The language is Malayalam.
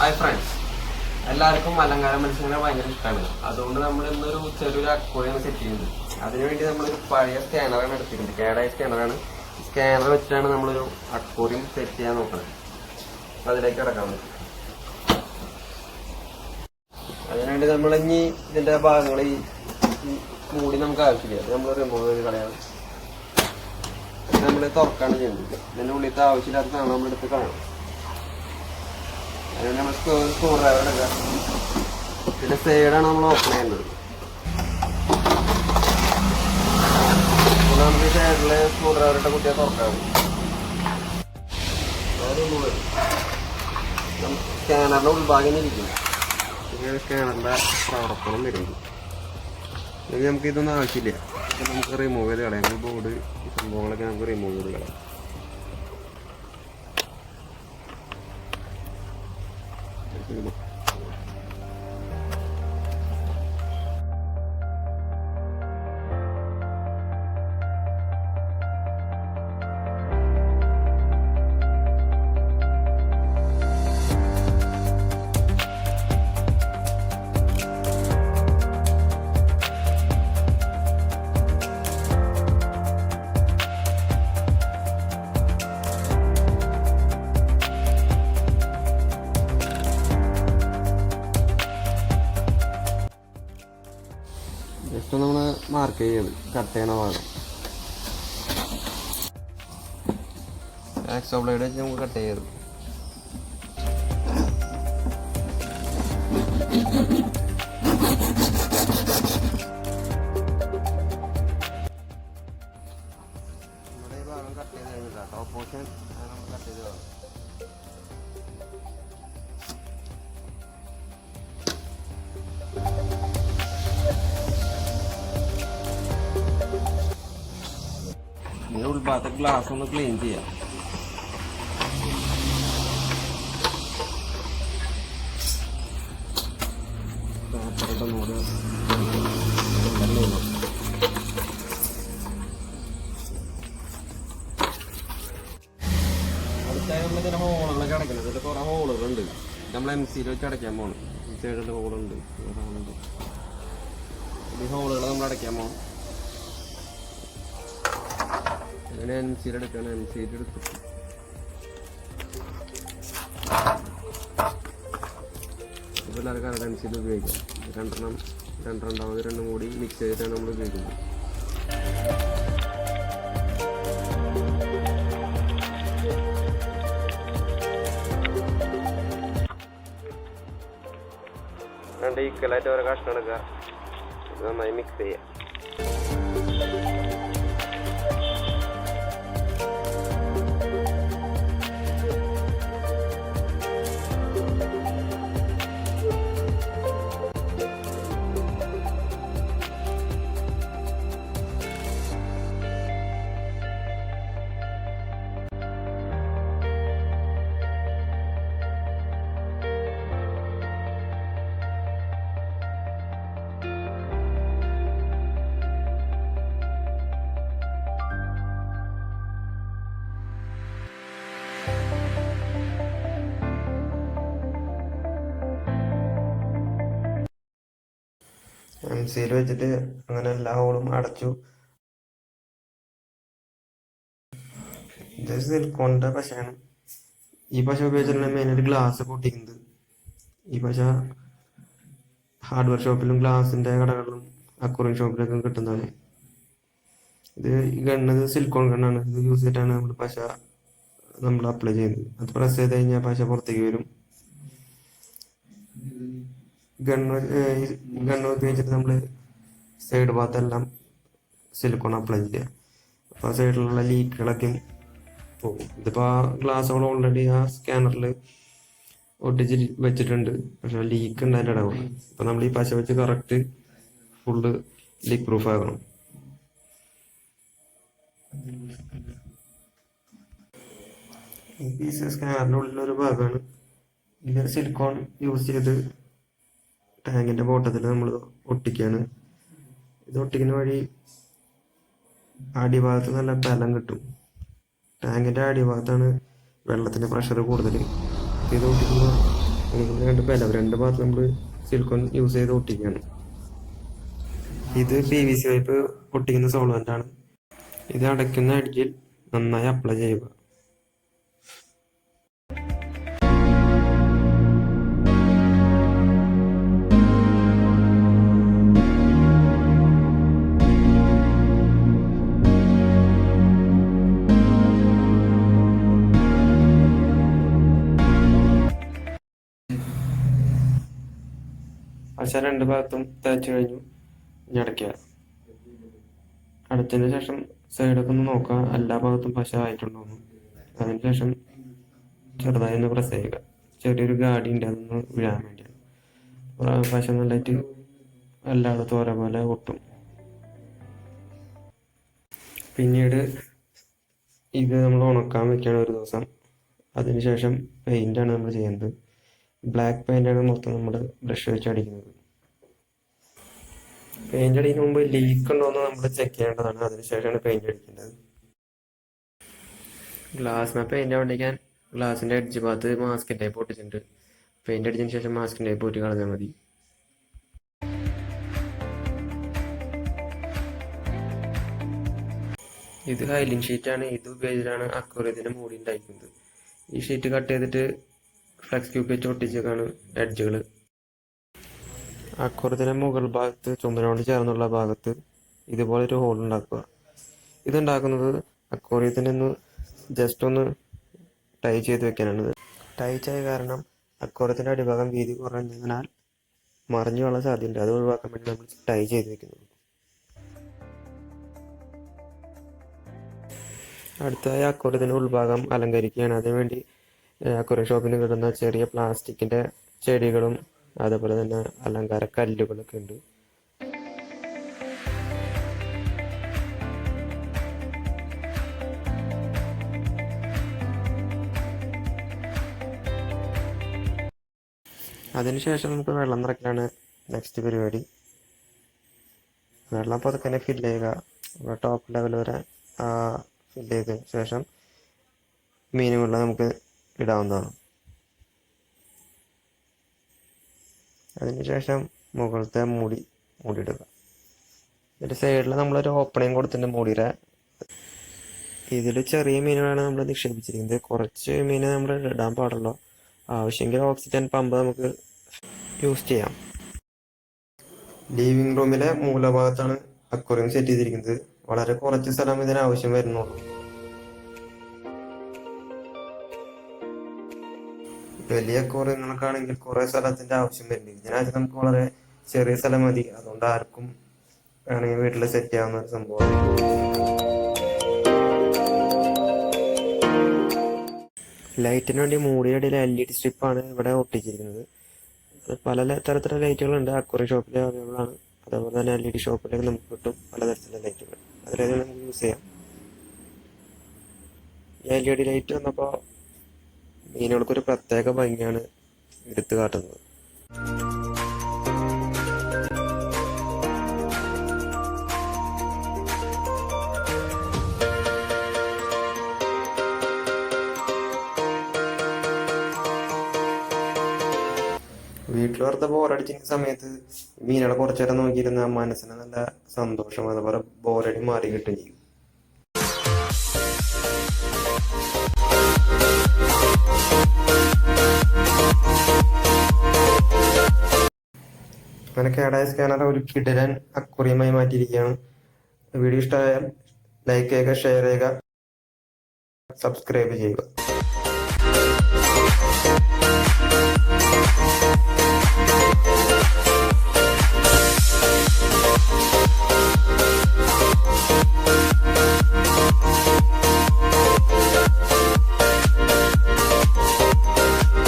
ഹായ് ഫ്രണ്ട്സ് എല്ലാവർക്കും അലങ്കാര മത്സ്യങ്ങളെ ഭയങ്കര ഇഷ്ടമാണ്. അതുകൊണ്ട് നമ്മൾ ഇന്നൊരു ചെറിയൊരു അക്കോറിയം സെറ്റ് ചെയ്യുന്നത് അതിനുവേണ്ടി നമ്മൾ പഴയ സ്കാനറാണ് എടുത്തിട്ടുണ്ട് കേടായ സ്കാനറാണ് സ്കാനർ വെച്ചിട്ടാണ് നമ്മളൊരു അക്വറിയം സെറ്റ് ചെയ്യാൻ നോക്കുന്നത്. അതിലേക്ക് കിടക്കാൻ പറ്റും അതിനുവേണ്ടി നമ്മൾ ഇനി ഇതിന്റെ ഭാഗങ്ങൾ ഈ മൂടി നമുക്ക് ആവശ്യമില്ല. നമ്മൾ റിമൂവ് ചെയ്ത് കളയാം നമ്മൾ തുറക്കാണ് ചെയ്യുന്നത്. ഇതിന്റെ ഉള്ളിലത്തെ ആവശ്യമില്ലാത്ത നമ്മളെടുത്ത് കളയണം. അതിന് സൈഡാണ് നമ്മൾ ഓപ്പൺ ചെയ്യുന്നത്. ഉൾഭാഗം ഇരിക്കും ഇങ്ങനെ പ്രവർത്തനം വരുന്നത് നമുക്ക് ഇതൊന്നും ആവശ്യമില്ല. നമുക്ക് റിമൂവ് ചെയ്ത് കളയാം. ബോർഡ് സംഭവങ്ങളൊക്കെ നമുക്ക് റിമൂവ് ചെയ്ത് കളയാം. ജസ്റ്റ് മാർക്ക് ചെയ്യണം കട്ട് ചെയ്യണ ഭാഗം ആക്സോ ബ്ലേഡ് വെച്ച് നമുക്ക് കട്ട് ചെയ്യണം നമ്മുടെ ഈ ഭാഗം കട്ട് ചെയ്ത് കഴിഞ്ഞില്ല ടോപ്പ് പോർഷൻ നമ്മൾ കട്ട് ചെയ്ത് വേണം ഉൾഭാഗത്തെ ഗ്ലാസ് ഒന്ന് ക്ലീൻ ചെയ്യാം അപ്പുറത്തെ നോട് അടുത്തായി നമ്മൾ ഇതിന്റെ ഹോളുകളൊക്കെ അടയ്ക്കണം ഇതിൽ കുറെ ഹോളുകളുണ്ട് നമ്മൾ എം സിയിൽ വെച്ച് അടയ്ക്കാൻ പോകണം ഈ സൈഡിൽ ഹോളുണ്ട് ഹോളുകൾ നമ്മൾ അടയ്ക്കാൻ പോകണം അങ്ങനെ സിയിൽ എടുക്കണം എം സിയിൽ എടുത്തിട്ട് ഇപ്പോൾ എല്ലാവർക്കും സിയിൽ ഉപയോഗിക്കാം. രണ്ടെണ്ണം രണ്ടെണ്ണാമത് രണ്ടും കൂടി മിക്സ് ചെയ്തിട്ടാണ് നമ്മൾ ഉപയോഗിക്കുന്നത്. രണ്ട് ഈക്വലായിട്ട് ഓരോ കഷ്ണം എടുക്കുക. നന്നായി മിക്സ് ചെയ്യാം. എം സിയിൽ വെച്ചിട്ട് അങ്ങനെ എല്ലാ ഹോളും അടച്ചു. ഇത് പശയാണ്. ഈ പശ ഉപയോഗിച്ചിട്ടാണ് മെയിനായിട്ട് ഗ്ലാസ് പൊട്ടിക്കുന്നത് ഈ പശ ഹാർഡ്വെയർ ഷോപ്പിലും ഗ്ലാസിന്റെ കടകളിലും അക്വറിയം ഷോപ്പിലൊക്കെ കിട്ടുന്നതാണ് ഇത് ഈ ഗണ്ണ് സിലിക്കോൺ ഗണ്ണാണ്. ഇത് യൂസ് ചെയ്തിട്ടാണ് നമ്മൾ പശ നമ്മൾ അപ്ലൈ ചെയ്യുന്നത്. അത് പ്രസ് ചെയ്ത് കഴിഞ്ഞാൽ പശ പുറത്തേക്ക് വരും. ഗണ്ണ് ഗണ്ണ് ഉപയോഗിച്ചിട്ട് നമ്മൾ സൈഡ് ഭാഗത്തെല്ലാം സിലിക്കോൺ അപ്ലൈ ചെയ്യുക അപ്പോൾ ആ സൈഡിലുള്ള ലീക്കുകളൊക്കെ പോകും. ഇതിപ്പോൾ ആ ഗ്ലാസ്സുകൾ ഓൾറെഡി ആ സ്കാനറിൽ ഒട്ടിച്ച് വെച്ചിട്ടുണ്ട്. പക്ഷെ ലീക്ക് ഉണ്ട് അതിന്റെ ഇടവ് അപ്പോൾ നമ്മൾ ഈ പശ വെച്ച് കറക്റ്റ് ഫുള്ള് ലീക്ക് പ്രൂഫ് ആകണം. ഈ പീസ് ഉള്ളിലൊരു ഭാഗമാണ് ഇതിൽ സിലിക്കോൺ യൂസ് ചെയ്ത് ടാങ്കിന്റെ ബോട്ടത്തിൽ നമ്മൾ ഒട്ടിക്കുകയാണ് ഇത് ഒട്ടിക്കുന്ന വഴി അടിഭാഗത്ത് നല്ല ബലം കിട്ടും. ടാങ്കിന്റെ അടിഭാഗത്താണ് വെള്ളത്തിന്റെ പ്രഷർ കൂടുതൽ ഇത് ഒട്ടിക്കുമ്പോൾ നമുക്ക് രണ്ട് ബലം രണ്ട് ഭാഗത്ത് നമ്മൾ സിലിക്കോൺ യൂസ് ചെയ്ത് ഒട്ടിക്കുകയാണ് ഇത് പി വി സി പൈപ്പ് ഒട്ടിക്കുന്ന സോൾവെന്റ് ആണ്. ഇത് അടയ്ക്കുന്ന അടിയിൽ നന്നായി അപ്ലൈ ചെയ്യുക. പശ രണ്ട് ഭാഗത്തും തേച്ചു കഴിഞ്ഞു. ഇനി അടയ്ക്കുക അടച്ചതിന് ശേഷം സൈഡൊക്കെ ഒന്ന് നോക്കുക എല്ലാ ഭാഗത്തും പശ ആയിട്ടുണ്ടോന്ന് അതിന് ശേഷം ചെറുതായി ഒന്ന് പ്രസ് ചെയ്യുക. ചെറിയൊരു ഗാഡി ഉണ്ട് അതൊന്ന് വീഴാൻ വേണ്ടിയാണ്. പശ നല്ലതായിട്ട് എല്ലായിടത്തും ഒരേപോലെ ഒട്ടും. പിന്നീട് ഇത് നമ്മൾ ഉണക്കാൻ വെക്കുകയാണ് ഒരു ദിവസം. അതിനുശേഷം പെയിന്റാണ് നമ്മൾ ചെയ്യുന്നത്. ബ്ലാക്ക് പെയിന്റാണ് മൊത്തം നമ്മൾ ബ്രഷ് വെച്ച് അടിക്കുന്നത്. പെയിന്റ് അടിക്കുന്ന മുമ്പ് ലീക്ക് ഉണ്ടോ എന്ന് നമ്മൾ ചെക്ക് ചെയ്യേണ്ടതാണ്. അതിനുശേഷമാണ് പെയിന്റ് അടിക്കേണ്ടത് മാപ്പ് പെയിന്റ് അടിക്കാൻ ഗ്ലാസിന്റെ അടിച്ച് ഭാഗത്ത് മാസ്കിന്റെ ടൈപ്പ് ഒട്ടിച്ചിട്ടുണ്ട് പെയിന്റ് അടിച്ചതിന് ശേഷം മാസ്കിന്റെ ടൈപ്പ് ഊറ്റി കളഞ്ഞാൽ മതി. ഇത് ഹൈലിംഗ് ഷീറ്റ് ആണ്. ഇത് ഉപയോഗിച്ചിട്ടാണ് അക്വറിയത്തിന്റെ മൂടി ഉണ്ടായിരിക്കുന്നത് ഈ ഷീറ്റ് കട്ട് ചെയ്തിട്ട് ഫ്ലെക്സ് ക്യൂബ് വെച്ച് ഒട്ടിച്ചേക്കാണ് എഡ്ജുകൾ അക്വറിയത്തിന്റെ മുകൾ ഭാഗത്ത് ചുമരിനോട് ചേർന്നുള്ള ഭാഗത്ത് ഇതുപോലെ ഒരു ഹോൾ ഉണ്ടാക്കുക. ഇതുണ്ടാക്കുന്നത് അക്കോറിയത്തിന്റെ ഒന്ന് ജസ്റ്റ് ഒന്ന് ടൈ ചെയ്ത് വെക്കാനാണ് ടൈ ചെയ്ത കാരണം അക്വറിയത്തിന്റെ അടിഭാഗം വീതി കുറഞ്ഞതിനാൽ മറിഞ്ഞു വളരെ സാധ്യതയുണ്ട്. അത് ഒഴിവാക്കാൻ വേണ്ടി നമ്മൾ ടൈ ചെയ്ത് വെക്കുന്നത് അടുത്തതായി അക്വറിയത്തിന്റെ ഉൾഭാഗം അലങ്കരിക്കുകയാണ്. അതിനുവേണ്ടി അക്വറിയം ഷോപ്പിൽ നിന്ന് കിട്ടുന്ന ചെറിയ പ്ലാസ്റ്റിക്കിന്റെ ചെടികളും അതേപോലെ തന്നെ അലങ്കാര കല്ലുകളൊക്കെ ഉണ്ട്. അതിനുശേഷം നമുക്ക് വെള്ളം നിറയ്ക്കലാണ് നെക്സ്റ്റ് പരിപാടി. വെള്ളം പതുക്കെ ഫില്ല് ചെയ്യുക. ടോപ്പ് ലെവൽ വരെ ഫില്ല് ചെയ്ത ശേഷം മീനുകളിൽ നമുക്ക് ഇടാവുന്നതാണ്. അതിനുശേഷം മുകളിലത്തെ മൂടി മൂടിയിടുക. ഇതിന്റെ സൈഡിൽ നമ്മളൊരു ഓപ്പണിങ് കൊടുത്തിട്ടുണ്ട് മൂടിയുടെ. ഇതിൽ ചെറിയ മീനുകളാണ് നമ്മൾ നിക്ഷേപിച്ചിരിക്കുന്നത്. കുറച്ച് മീനെ നമ്മൾ ഇടാൻ പാടുള്ളൂ. ആവശ്യമെങ്കിൽ ഓക്സിജൻ പമ്പ് നമുക്ക് യൂസ് ചെയ്യാം. ലിവിംഗ് റൂമിലെ മൂലഭാഗത്താണ് അക്വറിയം സെറ്റ് ചെയ്തിരിക്കുന്നത്. വളരെ കുറച്ച് സ്ഥലം ഇതിന് ആവശ്യം വരുന്നുള്ളൂ. വലിയ അക്വറിയങ്ങൾക്കാണെങ്കിൽ കുറെ സ്ഥലത്തിന്റെ ആവശ്യം വരുന്നുണ്ട് ഇതിനകത്ത് നമുക്ക് വളരെ ചെറിയ സ്ഥലം മതി. അതുകൊണ്ട് ആർക്കും വേണമെങ്കിൽ വീട്ടിൽ സെറ്റ് ചെയ്യാവുന്ന ഒരു സംഭവം ലൈറ്റിന് വേണ്ടി മൂടിയടിയിൽ എൽ ഇ ഡി ആണ് ഇവിടെ ഒട്ടിച്ചിരിക്കുന്നത്. പല തരത്തിലുള്ള ലൈറ്റുകളുണ്ട് അക്വറി ഷോപ്പിൽ അവൈലബിൾ ആണ്. അതേപോലെ തന്നെ എൽ ഇ ഡി ഷോപ്പിലേക്ക് നമുക്ക് കിട്ടും പലതരത്തിലുള്ള ലൈറ്റുകൾ അതിലേക്ക് നമുക്ക് യൂസ് ചെയ്യാം. ഈ എൽ ഇ ഡി ലൈറ്റ് വന്നപ്പോൾ മീനുകൾക്കൊരു പ്രത്യേക ഭംഗിയാണ് എടുത്തു കാട്ടുന്നത്. വീട്ടിൽ വെറുതെ ബോറടിച്ചിരുന്ന സമയത്ത് മീനുകളെ കുറച്ചു നേരം നോക്കിയിരുന്ന മനസ്സിന് നല്ല സന്തോഷം അതുപോലെ ബോറടി മാറി കിട്ടുകയും ചെയ്യും. അങ്ങനെ കേടായ സ്കാനർ ഒരു കിടരൻ അക്കുറിയമായി മാറ്റിയിരിക്കുകയാണ്. വീഡിയോ ഇഷ്ടമായാൽ ലൈക്ക് ചെയ്യുക ഷെയർ ചെയ്യുക സബ്സ്ക്രൈബ് ചെയ്യുക.